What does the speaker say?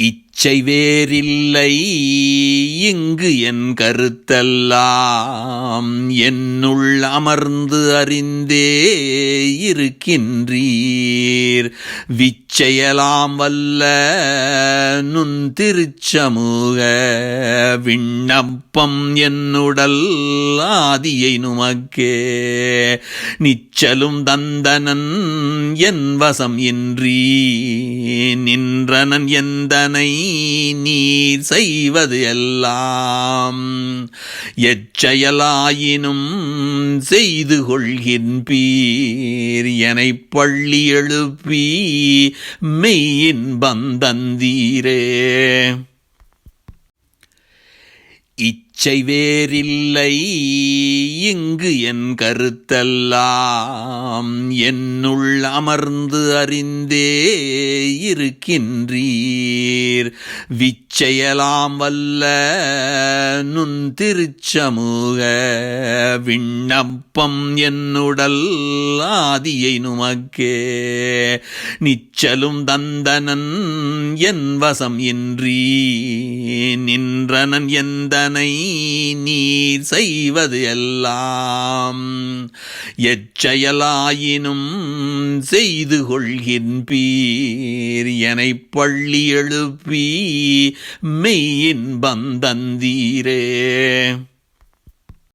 இச்சை வேறில்லை இங்கு என் கருத்தெல்லாம் என்னுள் அமர்ந்து அறிந்தே இருக்கின்றீர். விச்செயலாம் வல்ல நுண் திருச்சமூக விண்ணப்பம் என்னுடல் ஆதியை நுமக்கே. நிச்சலும் தந்தனன் என் வசம் இன்றி நின்றனன் எந்தனை நீர் செய்வது எல்லாம் எச்செயலாயினும் செய்து கொள்கின்பீர் என பள்ளி எழுப்பி மெய்யின் பந்தந்தீரே. இச்சை வேறில்லை இங்கு என் கருத்தெல்லாம் என்னுள் அமர்ந்து அறிந்தே இருக்கின்றீர். விச்சையலாம் வல்ல நுண் திருச்சமூக விண்ணப்பம் என்னுடல் ஆதியை நுமக்கே. நிச்சலும் தந்தனன் என் வசம் இன்றி நின்றனன் எந்தனை நீர் செய்வது எல்லாம் எச்செயலாயினும் செய்து கொள்கின்பீர் எனைப் பள்ளி எழுப்பி மெய்யின் பந்தந்தீரே.